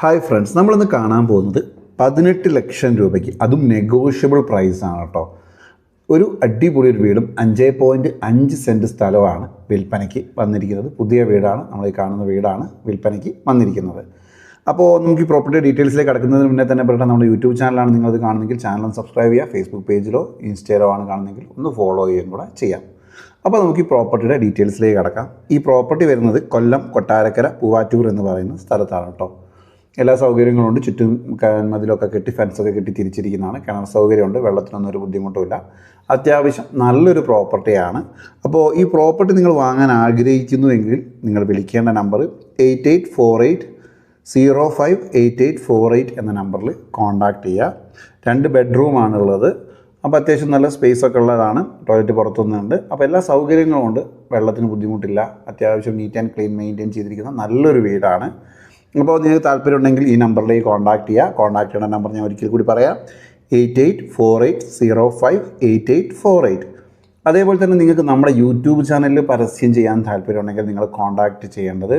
Hi friends നമ്മളിന്ന് കാണാൻ പോകുന്നത് പതിനെട്ട് ലക്ഷം രൂപയ്ക്ക് അതും നെഗോഷ്യബിൾ പ്രൈസാണ് കേട്ടോ ഒരു അടിപൊളി ഒരു വീടും അഞ്ച് പോയിന്റ് അഞ്ച് സെന്റ് സ്ഥലമാണ് വിൽപ്പനയ്ക്ക് വന്നിരിക്കുന്നത്. പുതിയ വീടാണ് നമ്മൾ ഈ കാണുന്ന വീടാണ് വിൽപ്പനയ്ക്ക് വന്നിരിക്കുന്നത്. അപ്പോൾ നമുക്ക് ഈ പ്രോപ്പർട്ടി ഡീറ്റെയിൽസിലേക്ക് കിടക്കുന്നതിന് മുന്നേ തന്നെ പറയട്ടെ നമ്മുടെ യൂട്യൂബ് ചാനലാണ് നിങ്ങളത് കാണുന്നെങ്കിൽ ചാനൽ സബ്സ്ക്രൈബ് ചെയ്യുക ഫേസ്ബുക്ക് പേജിലോ ഇൻസ്റ്റയിലോ ആണ് കാണുന്നെങ്കിൽ ഒന്ന് ഫോളോ ചെയ്യുകയും കൂടെ ചെയ്യാം. അപ്പോൾ നമുക്ക് ഈ പ്രോപ്പർട്ടിയുടെ ഡീറ്റെയിൽസിലേക്ക് കിടക്കാം. ഈ പ്രോപ്പർട്ടി വരുന്നത് കൊല്ലം കൊട്ടാരക്കര പൂവാറ്റൂർ എന്ന് പറയുന്ന സ്ഥലത്താണ് കേട്ടോ എല്ലാ സൗകര്യങ്ങളും ഉണ്ട്. ചുറ്റും മതിലൊക്കെ കെട്ടി ഫെൻസൊക്കെ കെട്ടി തിരിച്ചിരിക്കുന്നതാണ്. കിണർ സൗകര്യമുണ്ട്. വെള്ളത്തിനൊന്നും ഒരു ബുദ്ധിമുട്ടുമില്ല. അത്യാവശ്യം നല്ലൊരു പ്രോപ്പർട്ടിയാണ്. അപ്പോൾ ഈ പ്രോപ്പർട്ടി നിങ്ങൾ വാങ്ങാൻ ആഗ്രഹിക്കുന്നുവെങ്കിൽ നിങ്ങൾ വിളിക്കേണ്ട number eight eight four eight zero five eight eight four eight എന്ന നമ്പറിൽ കോൺടാക്റ്റ് ചെയ്യുക. രണ്ട് ബെഡ്റൂമാണുള്ളത്. അപ്പോൾ അത്യാവശ്യം നല്ല സ്പേസ് ഒക്കെ ഉള്ളതാണ്. ടോയ്ലറ്റ് പുറത്തുനിന്നുണ്ട് അപ്പോൾ എല്ലാ സൗകര്യങ്ങളും ഉണ്ട്. വെള്ളത്തിന് ബുദ്ധിമുട്ടില്ല. അത്യാവശ്യം നീറ്റ് ആൻഡ് ക്ലീൻ മെയിന്റെയിൻ ചെയ്തിരിക്കുന്ന നല്ലൊരു വീടാണ്. അപ്പോൾ നിങ്ങൾക്ക് താല്പര്യം ഉണ്ടെങ്കിൽ ഈ നമ്പറിലേക്ക് കോൺടാക്ട് ചെയ്യുക കോൺടാക്ട് ചെയ്യുന്ന നമ്പർ ഞാൻ ഒരിക്കൽ കൂടി പറയാം. Eight eight four eight zero five eight eight four eight. അതേപോലെ തന്നെ നിങ്ങൾക്ക് നമ്മുടെ യൂട്യൂബ് ചാനലിൽ പരസ്യം ചെയ്യാൻ താല്പര്യമുണ്ടെങ്കിൽ നിങ്ങൾ കോൺടാക്റ്റ് ചെയ്യേണ്ടത്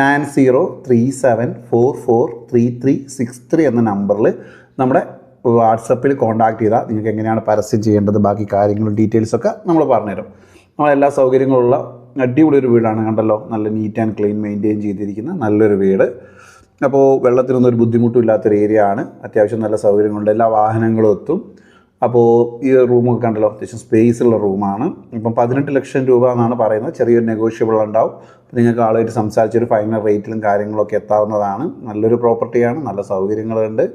nine zero three seven four four three three six three എന്ന നമ്പറിൽ നമ്മുടെ വാട്സപ്പിൽ കോൺടാക്ട് ചെയ്താൽ നിങ്ങൾക്ക് എങ്ങനെയാണ് പരസ്യം ചെയ്യേണ്ടത് ബാക്കി കാര്യങ്ങളും ഡീറ്റെയിൽസൊക്കെ നമ്മൾ പറഞ്ഞുതരും. നമ്മളെല്ലാ സൗകര്യങ്ങളുള്ള അടിപൊളി ഒരു വീടാണ് കണ്ടല്ലോ. നല്ല നീറ്റ് ആൻഡ് ക്ലീൻ മെയിന്റെയിൻ ചെയ്തിരിക്കുന്ന നല്ലൊരു വീട്. അപ്പോൾ വെള്ളത്തിനൊന്നും ഒരു ബുദ്ധിമുട്ടും ഇല്ലാത്തൊരു ഏരിയ ആണ്. അത്യാവശ്യം നല്ല സൗകര്യങ്ങളുണ്ട്. എല്ലാ വാഹനങ്ങളും എത്തും. അപ്പോൾ ഈ റൂമൊക്കെ കണ്ടല്ലോ അത്യാവശ്യം സ്പേസ് ഉള്ള റൂമാണ് ഇപ്പം പതിനെട്ട് ലക്ഷം രൂപ എന്നാണ് പറയുന്നത്. ചെറിയൊരു നെഗോഷ്യബിൾ ഉണ്ടാവും. നിങ്ങൾക്ക് ആളുമായിട്ട് സംസാരിച്ചൊരു ഫൈനൽ റേറ്റിലും കാര്യങ്ങളൊക്കെ എത്താവുന്നതാണ്. നല്ലൊരു പ്രോപ്പർട്ടിയാണ് നല്ല സൗകര്യങ്ങളുണ്ട്.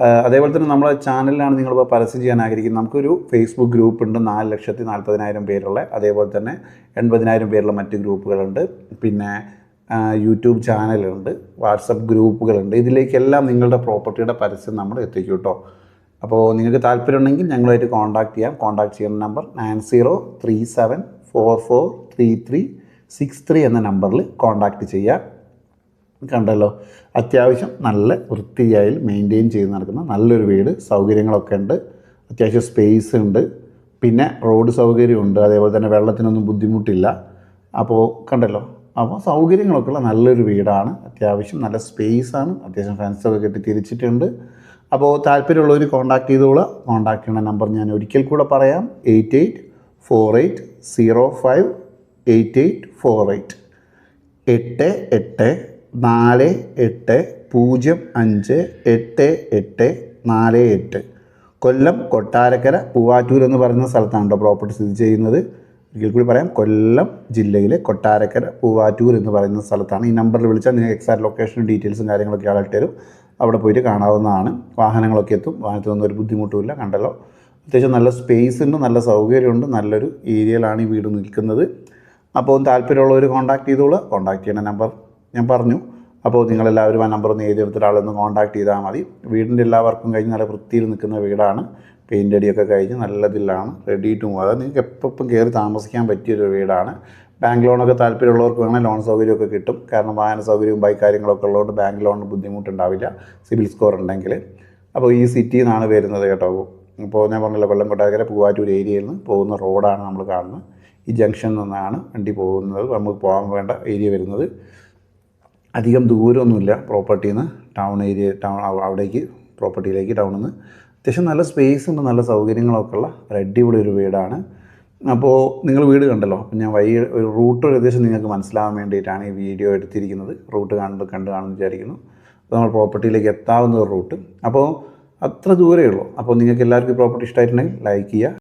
അതേപോലെ തന്നെ നമ്മുടെ ചാനലിലാണ് നിങ്ങളിപ്പോൾ പരസ്യം ചെയ്യാൻ ആഗ്രഹിക്കുന്നത്. നമുക്കൊരു ഫേസ്ബുക്ക് ഗ്രൂപ്പ് ഉണ്ട് നാല് ലക്ഷത്തി നാൽപ്പതിനായിരം പേരുള്ള. അതേപോലെ തന്നെ എൺപതിനായിരം പേരുള്ള മറ്റ് ഗ്രൂപ്പുകളുണ്ട്. പിന്നെ യൂട്യൂബ് ചാനലുണ്ട് വാട്സപ്പ് ഗ്രൂപ്പുകളുണ്ട്. ഇതിലേക്കെല്ലാം നിങ്ങളുടെ പ്രോപ്പർട്ടിയുടെ പരസ്യം നമ്മൾ എത്തിക്കും കേട്ടോ. അപ്പോൾ നിങ്ങൾക്ക് താല്പര്യമുണ്ടെങ്കിൽ ഞങ്ങളുമായിട്ട് കോൺടാക്ട് ചെയ്യാം. കോൺടാക്ട് ചെയ്യുന്ന number nine zero three seven four four three three six three എന്ന നമ്പറിൽ കോൺടാക്ട് ചെയ്യുക. കണ്ടല്ലോ അത്യാവശ്യം നല്ല വൃത്തിയായി മെയിന്റെയിൻ ചെയ്ത് നടക്കുന്ന നല്ലൊരു വീട് സൗകര്യങ്ങളൊക്കെ ഉണ്ട് അത്യാവശ്യം സ്പേസ് ഉണ്ട് പിന്നെ റോഡ് സൗകര്യമുണ്ട് അതേപോലെ തന്നെ വെള്ളത്തിനൊന്നും ബുദ്ധിമുട്ടില്ല. അപ്പോൾ കണ്ടല്ലോ അപ്പോൾ സൗകര്യങ്ങളൊക്കെ ഉള്ള നല്ലൊരു വീടാണ് അത്യാവശ്യം നല്ല സ്പേസാണ് അത്യാവശ്യം ഫ്രണ്ട്സൊക്കെ കെട്ടി തിരിച്ചിട്ടുണ്ട്. അപ്പോൾ താല്പര്യമുള്ളവർ കോൺടാക്ട് ചെയ്തോളുക കോൺടാക്ട് ചെയ്യുന്ന നമ്പർ ഞാൻ ഒരിക്കൽ കൂടെ പറയാം eight eight four eight zero five eight eight four eight എട്ട് എട്ട് നാല് എട്ട് പൂജ്യം അഞ്ച് എട്ട് എട്ട് നാല് എട്ട്. കൊല്ലം കൊട്ടാരക്കര പൂവാറ്റൂർ എന്ന് പറയുന്ന സ്ഥലത്താണ് കേട്ടോ പ്രോപ്പർട്ടി സ്ഥിതി ചെയ്യുന്നത്. ഒരിക്കൽ കൂടി പറയാം കൊല്ലം ജില്ലയിലെ കൊട്ടാരക്കര പൂവാറ്റൂർ എന്ന് പറയുന്ന സ്ഥലത്താണ്. ഈ നമ്പറിൽ വിളിച്ചാൽ നിങ്ങൾക്ക് എക്സാക്ട് ലൊക്കേഷനും ഡീറ്റെയിൽസും കാര്യങ്ങളൊക്കെ ആളിട്ട് തരും. അവിടെ പോയിട്ട് കാണാവുന്നതാണ്. വാഹനങ്ങളൊക്കെ എത്തും. വാഹനത്തിനൊന്നും ഒരു ബുദ്ധിമുട്ടുമില്ല കണ്ടല്ലോ. അത്യാവശ്യം നല്ല സ്പേസ് ഉണ്ട് നല്ല സൗകര്യമുണ്ട് നല്ലൊരു ഏരിയയിലാണ് ഈ വീട് നിൽക്കുന്നത്. അപ്പോൾ താല്പര്യമുള്ളവർ കോൺടാക്ട് ചെയ്തോളൂ. കോൺടാക്ട് ചെയ്യുന്ന നമ്പർ ഞാൻ പറഞ്ഞു. അപ്പോൾ നിങ്ങളെല്ലാവരും ആ നമ്പർ ഒന്ന് എടുത്തിട്ട് ആളൊന്ന് കോൺടാക്ട് ചെയ്താൽ മതി. വീടിന്റെ എല്ലാ വർക്കും കഴിഞ്ഞ് നല്ല വൃത്തിയിൽ നിൽക്കുന്ന വീടാണ്. പെയിന്റ് അടിയൊക്കെ കഴിഞ്ഞ് നല്ലതിലാണ്. റെഡി ടു മൂവ് നിങ്ങൾക്ക് എപ്പം കയറി താമസിക്കാൻ പറ്റിയൊരു വീടാണ്. ബാങ്ക് ലോണൊക്കെ താല്പര്യമുള്ളവർക്ക് വേണമെങ്കിൽ ലോൺ സൗകര്യമൊക്കെ കിട്ടും. കാരണം വാഹന സൗകര്യവും ബൈക്ക് കാര്യങ്ങളൊക്കെ ഉള്ളതുകൊണ്ട് ബാങ്ക് ലോണിന് ബുദ്ധിമുട്ടുണ്ടാവില്ല. സിബിൽ സ്കോർ ഉണ്ടെങ്കിൽ. അപ്പോൾ ഈ സിറ്റിയിൽ നിന്നാണ് വരുന്നത് കേട്ടോ. ഇപ്പോൾ ഞാൻ പറഞ്ഞല്ലോ കൊല്ലം കൊട്ടാരക്കര പൂവാറ്റൂർ ഏരിയയിൽ നിന്ന് പോകുന്ന റോഡാണ് നമ്മൾ കാണുന്നത്. ഈ ജംഗ്ഷനിൽ നിന്നാണ് വണ്ടി പോകുന്നത്. നമുക്ക് പോകാൻ വേണ്ട ഏരിയ വരുന്നത്. അധികം ദൂരമൊന്നുമില്ല പ്രോപ്പർട്ടിയിൽ നിന്ന് ടൗൺ ഏരിയ ടൗൺ അവ- അവിടേക്ക് പ്രോപ്പർട്ടിയിലേക്ക് ടൗണിൽ നിന്ന് അത്യാവശ്യം നല്ല സ്പേസ് ഉണ്ട് നല്ല സൗകര്യങ്ങളൊക്കെ ഉള്ള ഒരു അടിപൊളി ഒരു വീടാണ്. അപ്പോൾ നിങ്ങൾ വീട് കണ്ടല്ലോ അപ്പം ഞാൻ വഴി ഒരു റൂട്ട് ഏകദേശം നിങ്ങൾക്ക് മനസ്സിലാവാൻ വേണ്ടിയിട്ടാണ് ഈ വീഡിയോ എടുത്തിരിക്കുന്നത്. റൂട്ട് കാണുമ്പോൾ കണ്ട് കാണുമെന്ന് വിചാരിക്കുന്നു. അപ്പോൾ നമ്മൾ പ്രോപ്പർട്ടിയിലേക്ക് എത്താവുന്ന ഒരു റൂട്ട് അപ്പോൾ അത്ര ദൂരമേ ഉള്ളൂ. അപ്പോൾ നിങ്ങൾക്ക് എല്ലാവർക്കും പ്രോപ്പർട്ടി ഇഷ്ടമായിട്ടുണ്ടെങ്കിൽ ലൈക്ക് ചെയ്യുക.